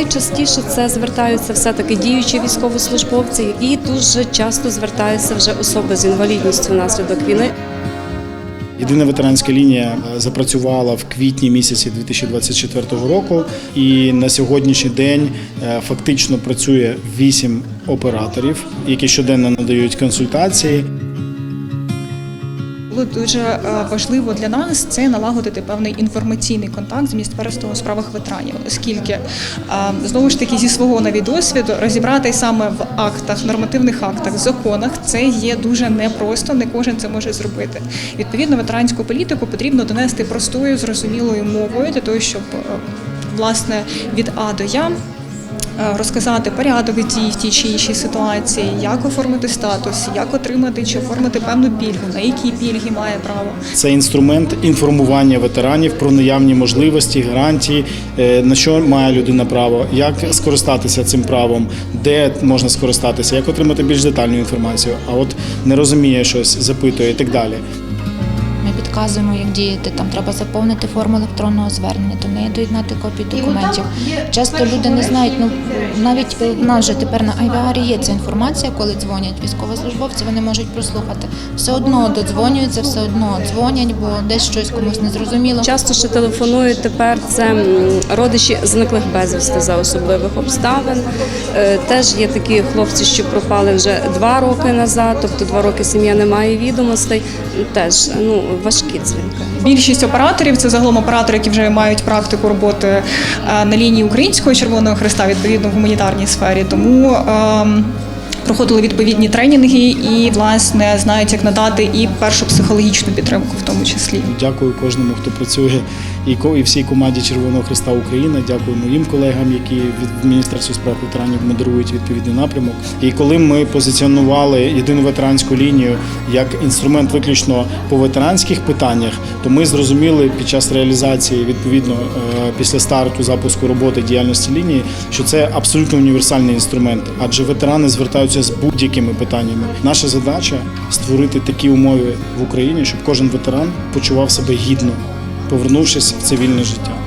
найчастіше це звертаються все-таки діючі військовослужбовці, і дуже часто звертаються вже особи з інвалідністю внаслідок війни. Єдина ветеранська лінія е, запрацювала в квітні місяці 2024 року, і на сьогоднішній день е, фактично працює вісім операторів, які щоденно надають консультації. Було дуже е, важливо для нас це налагодити певний інформаційний контакт з міністерством у справах ветеранів, оскільки е, знову ж таки зі свого навіть досвіду розібрати саме в актах, нормативних актах, законах це є дуже непросто. Не кожен це може зробити. Відповідно, ветеранську політику потрібно донести простою, зрозумілою мовою для того, щоб е, власне від А до Я. е, Розказати порядок дій в тій чи іншій ситуації, як оформити статус, як отримати чи оформити певну пільгу, на які пільги має право. Це інструмент інформування ветеранів про наявні можливості, гарантії, е, на що має людина право, як скористатися цим правом, де можна скористатися, як отримати більш детальну інформацію. А от не розуміє щось, запитує і так далі. Підказуємо, як діяти. Там треба заповнити форму електронного звернення, до неї доєднати копії документів. Часто люди не знають. Ну навіть в нас же тепер на IVR є ця інформація, коли дзвонять військовослужбовці, вони можуть прослухати. Все одно додзвонюються, все одно дзвонять, бо десь щось комусь не зрозуміло. Часто ще телефонують тепер це родичі зниклих безвісти за особливих обставин. Е, Теж є такі хлопці, що пропали вже два роки назад, тобто два роки сім'я не має відомостей. Теж ну важкі дзвінки. Більшість операторів це загалом оператори, які вже мають практику роботи е, на лінії Українського Червоного Христа, відповідно в гуманітарній сфері. Тому ем, проходили відповідні тренінги і власне знають, як надати і першу психологічну підтримку, в тому числі. Дякую кожному, хто працює, і ко- і всій команді Червоного Христа України. Дякую моїм колегам, які від Міністерства справ ветеранів модерують відповідний напрямок. І коли ми позиціонували єдину ветеранську лінію як інструмент виключно по ветеранських питаннях, то ми зрозуміли під час реалізації відповідно е, після старту запуску роботи діяльності лінії, що це абсолютно універсальний інструмент, адже ветерани звертаються з будь-якими питаннями. Наша задача створити такі умови в Україні, щоб кожен ветеран почував себе гідно, повернувшись в цивільне життя.